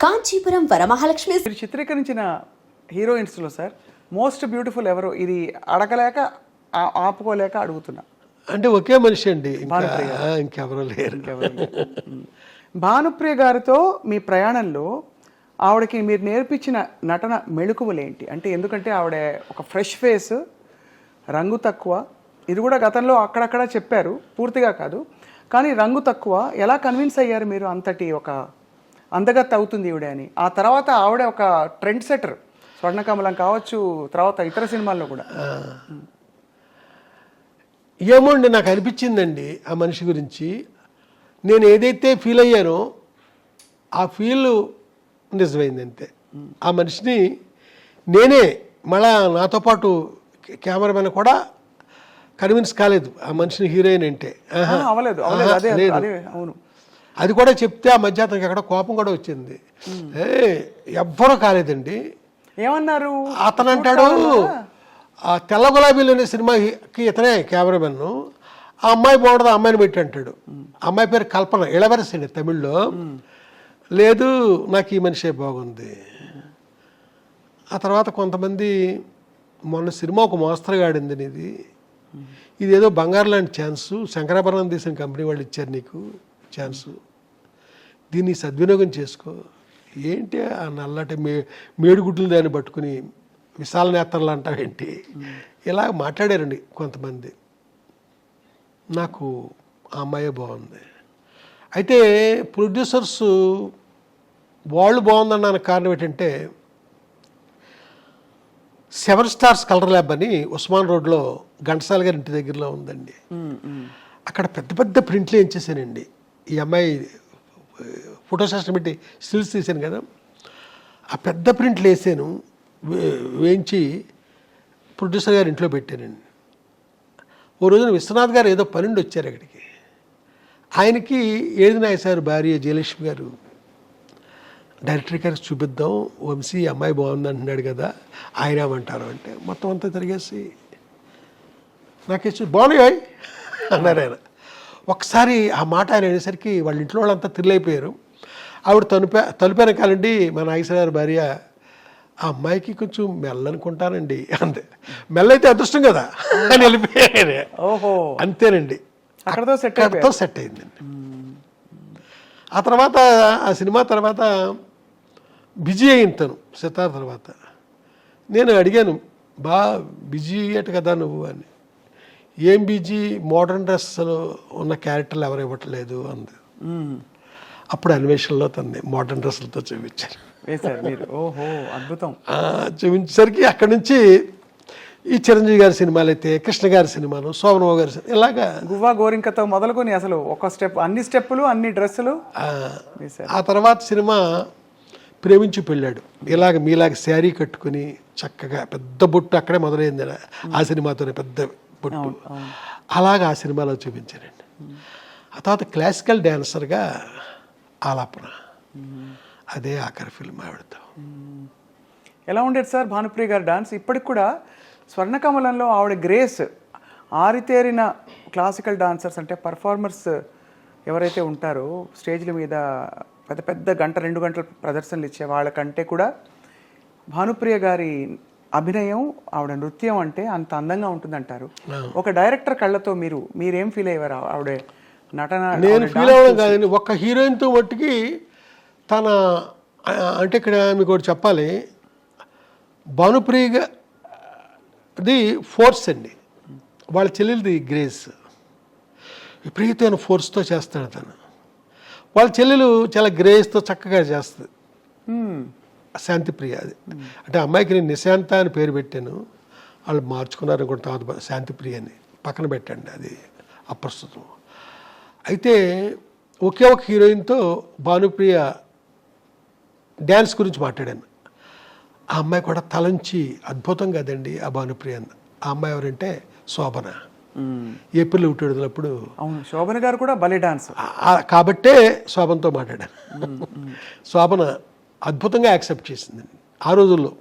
కాంచీపురం వరమహాలక్ష్మి మీరు చిత్రీకరించిన హీరోయిన్స్లో sir most beautiful ఎవరు? ఇది అడగలేక ఆ- ఆపుకోలేక అడుగుతున్నా. అంటే ఒకే మనిషి అండి ఇంకా ఆ, ఇంకెవరూ లేరు. ఎవరు లేరు. మ్మ్. భానుప్రియ గారితో మీ ప్రయాణంలో ఆవిడకి మీరు నేర్పించిన నటన మెళుకువలేంటి అంటే ఎందుకంటే ఆవిడ ఒక ఫ్రెష్ ఫేస్ రంగు తక్కువ. ఇది కూడా గతంలో అక్కడక్కడ చెప్పారు పూర్తిగా కాదు. కానీ రంగు తక్కువ. ఎలా కన్విన్స్ అయ్యారు మీరు అంతటి ఒక అందగత్తె అవుతుంది ఈవిడ అని. ఆ తర్వాత ఆవిడ ఒక ట్రెండ్ సెటర్ స్వర్ణకమలం కావచ్చు తర్వాత ఇతర సినిమాల్లో కూడా. ఏమో అండి నాకు అనిపించిందండి ఆ మనిషి గురించి. నేను ఏదైతే ఫీల్ అయ్యానో ఆ ఫీల్ నిజమైంది అంతే ఆ మనిషిని నేనే మళ్ళా నాతో పాటు కెమెరామెన్ కూడా కన్విన్స్ కాలేదు. ఆ మనిషిని హీరోయిన్ అంటే. లేదు. అదే కూడా చెప్తే ఆ మధ్య అతనికి ఎక్కడ కోపం కూడా వచ్చింది. ఏ ఎవ్వరూ కాలేదండి. ఏమన్నారు? అతను అంటాడు ఆ తెల్ల గులాబీలు అనే సినిమాకి ఇతనే కెమెరామెన్. ఆ అమ్మాయి బాగుంటుంది ఆ అమ్మాయిని పెట్టి అంటాడు. అమ్మాయి పేరు కల్పన ఇళవరసండి తమిళ్ళో. లేదు నాకు ఈ మనిషే బాగుంది. ఆ తర్వాత కొంతమంది మొన్న సినిమా ఒక మోస్తరుగా ఆడింది ఇది ఇదేదో బంగారు లాంటి ఛాన్సు శంకరాభరణం తీసిన కంపెనీ వాళ్ళు ఇచ్చారు నీకు ఛాన్సు. దీన్ని సద్వినియోగం చేసుకో. ఏంటి ఆ నల్లటి మే మేడుగుడ్లు దాన్ని పట్టుకుని విశాల నేత్రలు అంటావేంటి? ఇలా మాట్లాడారండి కొంతమంది. నాకు ఆ అమ్మాయే బాగుంది. అయితే ప్రొడ్యూసర్స్ వాళ్ళు బాగుందన్న కారణం ఏంటంటే సెవెన్ స్టార్స్ కలర్ ల్యాబ్ అని ఉస్మాన్ రోడ్లో ఘంటసాల గారి ఇంటి దగ్గరలో ఉందండి. అక్కడ పెద్ద పెద్ద ప్రింట్లు ఏం చేశానండి ఈ అమ్మాయి ఫోటో సెషన్ పెట్టి స్టిల్స్ తీశాను కదా. ఆ పెద్ద ప్రింట్లు వేసాను వే- వేయించి ప్రొడ్యూసర్ గారి ఇంట్లో పెట్టానండి ఓ రోజున విశ్వనాథ్ గారు ఏదో పన్నెండు వచ్చారు అక్కడికి. ఆయనకి ఏది సార్ భార్య జయలక్ష్మి గారు డైరెక్టర్ గారికి చూపిద్దాం వంశీ అమ్మాయి బాగుంది అంటున్నాడు కదా ఆయన ఏమంటారు అంటే మొత్తం అంతా తిరిగేసి నాకేసి బాగున్నాయి అన్నారు ఆయన. ఒకసారి ఆ మాట ఆయన అనేసరికి వాళ్ళ ఇంట్లో వాళ్ళంతా తిరిలైపోయారు. ఆవిడ తలుపే తలుపు వెనకాలండి మా నాగేశ్వరరావు భార్య ఆ అమ్మాయికి కొంచెం మెల్లనుకుంటానండి అంతే మెల్ల అయితే అదృష్టం కదా. అని వెళ్ళిపోయారు ఓహో. అంతేనండి. అక్కడతో set అక్కడతో సెట్ అయిందండి. ఆ తర్వాత ఆ సినిమా తర్వాత బిజీ అయింది తను సితార్ తర్వాత. నేను అడిగాను బా బిజీ అయ్యట కదా నువ్వు అని. ఏం బిజీ మోడర్న్ డ్రెస్లో ఉన్న క్యారెక్టర్లు ఎవరు ఇవ్వట్లేదు అంది. అప్పుడు అన్వేషణలో తన్ని మోడర్న్ డ్రెస్సులతో చూపించారు. వేశారు మీరు? ఓహో అద్భుతం. చూపించేసరికి అక్కడి నుంచి ఈ చిరంజీవి గారి సినిమాలు అయితే కృష్ణ గారి సినిమాలు శోభనబాబు గారి సినిమా ఇలాగా గువ్వా గోరింకతో మొదలుకొని అసలు ఒక స్టెప్ అన్ని స్టెప్పులు అన్ని డ్రెస్సులు. ఆ తర్వాత సినిమా ప్రేమించి పెళ్ళాడు. ఇలాగ మీలాగ శారీ కట్టుకుని చక్కగా పెద్ద బొట్టు అక్కడే మొదలైంది. ఆ సినిమాతోనే పెద్ద బొట్టు అలాగ ఆ సినిమాలో చూపించానండి ఆ తర్వాత క్లాసికల్ డ్యాన్సర్గా ఆలాపన. అదే ఆఖరి ఫిల్మ్ ఆవిడతో. ఎలా ఉండేది సార్ భానుప్రియ గారి డాన్స్? ఇప్పటికి కూడా స్వర్ణకమలంలో ఆవిడ గ్రేస్ ఆరితేరిన క్లాసికల్ డాన్సర్స్ అంటే పర్ఫార్మర్స్ ఎవరైతే ఉంటారో స్టేజ్ల మీద పెద్ద పెద్ద గంట రెండు గంటల ప్రదర్శనలు ఇచ్చే వాళ్ళకంటే కూడా భానుప్రియ గారి అభినయం ఆవిడ నృత్యం అంటే అంత అందంగా ఉంటుందంటారు. ఒక డైరెక్టర్ కళ్ళతో మీరు మీరేం ఫీల్ అయ్యారు? ఆవిడ నటన నేను ఫీల్ అవ్వడం కాదండి ఒక్క హీరోయిన్తో మట్టుకి తన అంటే ఇక్కడ మీకు ఒకటి చెప్పాలి. భానుప్రియగా అది ఫోర్స్ అండి. వాళ్ళ చెల్లెలది గ్రేస్ విపరీతమైన ఫోర్స్తో చేస్తాడు తను వాళ్ళ చెల్లెలు చాలా గ్రేస్తో చక్కగా చేస్తుంది. మ్మ్. శాంతిప్రియ అది. అంటే అమ్మాయికి నేను నిశాంత అని పేరు పెట్టాను. వాళ్ళు మార్చుకున్నారు అనుకుంటా తర్వాత శాంతిప్రియ అని. పక్కన పెట్టండి అది అప్రస్తుతం. అయితే ఒకే ఒక హీరోయిన్తో భానుప్రియ డ్యాన్స్ గురించి మాట్లాడాను. ఆ అమ్మాయి కూడా తలంచి అద్భుతం కదండి ఆ భానుప్రియ. ఆ అమ్మాయి ఎవరంటే శోభన. ఏప్రిల్ ఒకటి విడుదలప్పుడు అవును శోభన గారు కూడా భలే డాన్స్. కాబట్టే శోభనతో మాట్లాడాను. శోభన అద్భుతంగా యాక్సెప్ట్ చేసింది. ఆ రోజుల్లో.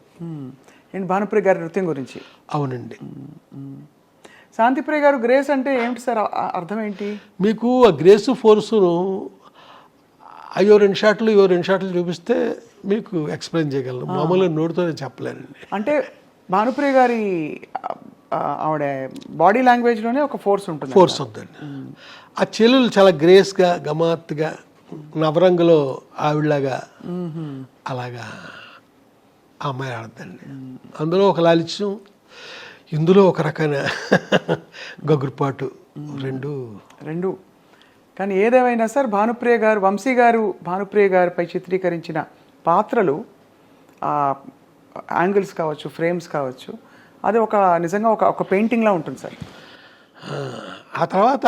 ఏంటి భానుప్రియ గారి నృత్యం గురించి. అవునండి. శాంతిప్రియ గారు గ్రేస్ అంటే ఏమిటి సార్? అర్థం ఏంటి? మీకు ఆ గ్రేస్ ఫోర్సును అయ్యో రెండు షాట్లు ఇవో రెండు షాట్లు చూపిస్తే మీకు ఎక్స్ప్లెయిన్ చేయగలను. మామూలుగా నోటితోనే చెప్పలేనండి. అంటే భానుప్రియ గారి ఆవిడ బాడీ లాంగ్వేజ్లోనే ఒక ఫోర్స్ ఉంటుంది ఫోర్స్ ఉందండి. ఆ చెల్లెలు చాలా గ్రేస్గా గమాత్తుగా నవరంగులో ఆవిడలాగా అలాగా అమ్మాయి ఆడద్దండి అందులో ఒక లాలిత్యం ఇందులో ఒక రకమైన గగురుపాటు రెండు. రెండు. కానీ ఏదేమైనా సార్ భానుప్రియ గారు వంశీ గారు భానుప్రియ గారిపై చిత్రీకరించిన పాత్రలు యాంగిల్స్ కావచ్చు ఫ్రేమ్స్ కావచ్చు అది ఒక నిజంగా ఒక ఒక పెయింటింగ్లా ఉంటుంది సార్. ఆ తర్వాత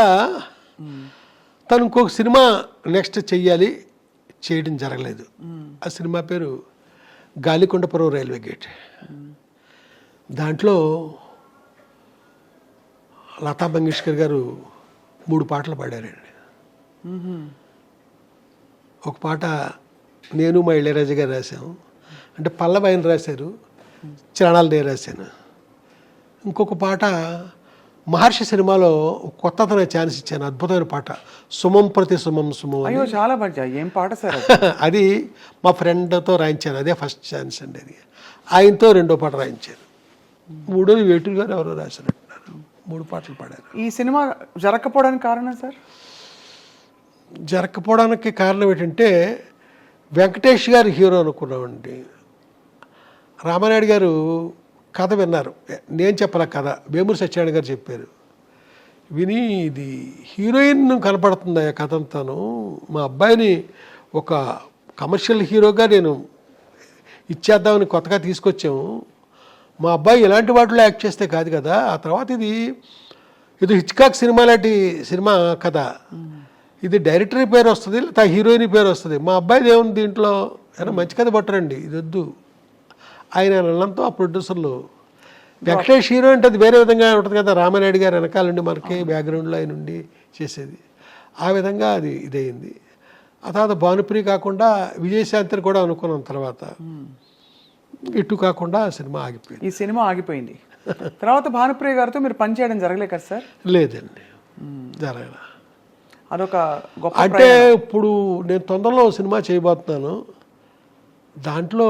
తను ఇంకొక సినిమా నెక్స్ట్ చెయ్యాలి చేయడం జరగలేదు. ఆ సినిమా పేరు గాలికొండపురం రైల్వే గేట్. దాంట్లో లతా మంగేష్కర్ గారు మూడు పాటలు పాడారండి ఒక పాట నేను మా ఇళయరాజా గారు రాశాము అంటే పల్లవ ఆయన రాశారు చరణాలు నేను రాశాను. ఇంకొక పాట మహర్షి సినిమాలో కొత్తతన ఛాన్స్ ఇచ్చాను అద్భుతమైన పాట. సుమం ప్రతి సుమం సుమం. అయ్యో చాలా మంచి ఏం పాట సార్ అది. అది మా ఫ్రెండ్తో రాయించాను అదే ఫస్ట్ ఛాన్స్ అండి అది. ఆయనతో రెండో పాట రాయించాను. మూడోది వేటూరు గారు ఎవరో రాశారంటున్నారు మూడు పాటలు పాడారు. ఈ సినిమా జరగకపోవడానికి కారణం సార్? జరగకపోవడానికి కారణం ఏంటంటే వెంకటేష్ గారు హీరో అనుకున్నామండి. రామానాయుడు గారు కథ విన్నారు. నేను చెప్పాల కథ. వేమూరి సత్యనారాయణ గారు చెప్పారు. విని ఇది హీరోయిన్ కనపడుతుంది ఆ కథ అంతాను మా అబ్బాయిని ఒక కమర్షియల్ హీరోగా నేను ఇచ్చేద్దామని కొత్తగా తీసుకొచ్చాము. మా అబ్బాయి ఇలాంటి వాటిలో యాక్ట్ చేస్తే కాదు కదా. ఆ తర్వాత ఇది ఇది హిచ్కాక్ సినిమా లాంటి సినిమా కథ. ఇది డైరెక్టర్ పేరు వస్తుంది లేదా హీరోయిన్ పేరు వస్తుంది. మా అబ్బాయిది ఏముంది దీంట్లో? ఏమైనా మంచి కథ పట్టరండి. ఇది వద్దు. ఆయన అన్నంతో ఆ ప్రొడ్యూసర్లు వెంకటేష్ హీరో అంటే అది వేరే విధంగా ఉంటుంది కదా రామానాయుడు గారు వెనకాల నుండి మనకి బ్యాక్గ్రౌండ్లో ఆయన ఉండి చేసేది. ఆ విధంగా అది ఇదయింది. ఆ తర్వాత భానుప్రియ కాకుండా విజయశాంతిని కూడా అనుకున్నాం తర్వాత. ఇటు కాకుండా ఆ సినిమా ఆగిపోయింది. ఈ సినిమా ఆగిపోయింది. తర్వాత భానుప్రియ గారితో మీరు పనిచేయడం జరగలే కదా సార్? లేదండి. జరగల. అదొక గొప్ప అంటే ఇప్పుడు నేను తొందరలో సినిమా చేయబోతున్నాను. దాంట్లో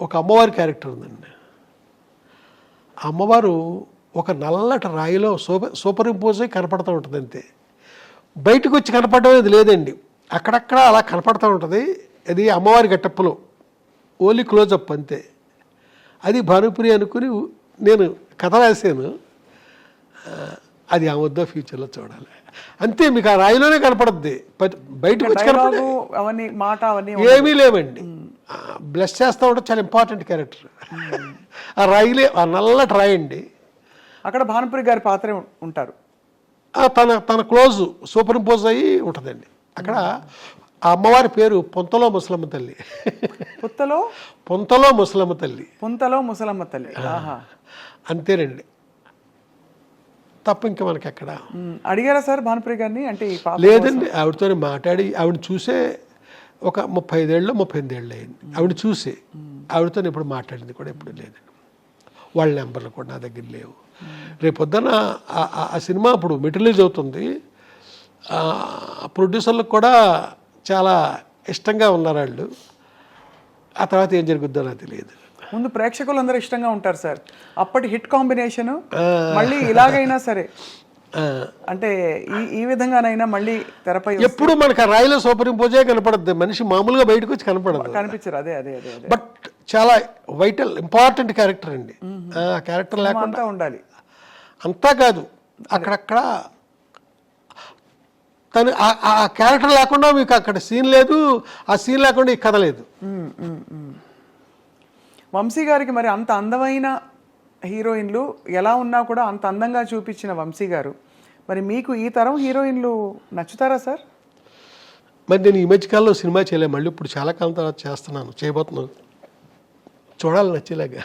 ఒక అమ్మవారి క్యారెక్టర్ ఉందండి. అమ్మవారు ఒక నల్లటి రాయిలో సూపర్ సూపర్ ఇంపోజ్ అయి కనపడుతూ ఉంటుంది అంతే. బయటకు వచ్చి కనపడడం అనేది లేదండి. అక్కడక్కడ అలా కనపడుతూ ఉంటుంది. అది అమ్మవారి గట్టప్పులో ఓన్లీ క్లోజప్ అంతే. అది భానుప్రియ అనుకుని నేను కథ రాశాను. అది ఆ వద్ద ఫ్యూచర్లో చూడాలి. అంతే మీకు ఆ రాయిలోనే కనపడద్ది. బయటకు వచ్చి కనపడే డైలాగు అవన్నీ మాట అవన్నీ ఏమీ లేవండి. బ్లెస్ చేస్తూ ఉంటే చాలా ఇంపార్టెంట్ క్యారెక్టర్. ఆ రాయిలే ఆ నల్లటి రాయి అండి. అక్కడ భానుప్రియ గారి పాత్రే ఉంటారు. తన తన క్లోజ్ సూపర్ ఇంపోజ్ అయ్యి ఉంటుందండి. అక్కడ ఆ అమ్మవారి పేరు పొంతలో ముసలమ్మ తల్లి. పుత్తలో పొంతలో ముసలమ్మ తల్లి. పుంతలో ముసలమ్మ తల్లి. ఆహా. అంతేనండి. తప్ప ఇంకా మనకి ఎక్కడ ఉమ్, అడిగారా సార్ భానుప్రియ గారిని? అంటే లేదండి ఆవిడతో మాట్లాడి ఆవిడ చూసే ఒక ముప్పై ఐదేళ్ళు ముప్పై ఎనిమిదేళ్ళు అయింది ఆవిడ చూసి. ఆవిడతో ఇప్పుడు మాట్లాడింది కూడా ఎప్పుడు లేదండి. వాళ్ళ నెంబర్లు కూడా నా దగ్గర లేవు. రేపు పొద్దున ఆ- సినిమా ఇప్పుడు మెటీరియలైజ్ అవుతుంది. ప్రొడ్యూసర్లకు కూడా చాలా ఇష్టంగా ఉన్నారు వాళ్ళు. ఆ తర్వాత ఏం జరుగుద్దో నాకు తెలియదు. ముందు ప్రేక్షకులందరూ ఇష్టంగా ఉంటారు సార్. అప్పటి హిట్ కాంబినేషన్ మళ్ళీ ఇలాగైనా సరే. అంటే ఈ ఈ విధంగానైనా మళ్ళీ తెరపై ఎప్పుడు మనకు ఆ రాయిలో సూపర్ ఇంపోజే కనపడద్దు. మనిషి మామూలుగా బయటకు వచ్చి కనపడదు. కనిపించరు. అదే అదే అదే బట్ చాలా వైటల్ ఇంపార్టెంట్ క్యారెక్టర్ అండి. ఆ క్యారెక్టర్ లేకుండా ఉండాలి. అంతా కాదు. అక్కడక్కడ తను ఆ- ఆ క్యారెక్టర్ లేకుండా మీకు అక్కడ సీన్ లేదు ఆ సీన్ లేకుండా ఈ కథ లేదు. వంశీ గారికి మరి అంత అందమైన హీరోయిన్లు ఎలా ఉన్నా కూడా అంత అందంగా చూపించిన వంశీ గారు. మరి మీకు ఈ తరం హీరోయిన్లు నచ్చుతారా సార్? మరి నేను ఈ మధ్యకాలంలో సినిమా చేయలేము మళ్ళీ ఇప్పుడు చాలా కాలం తర్వాత చేస్తున్నాను. చేయబోతున్నాను. చూడాలి నచ్చేలాగా.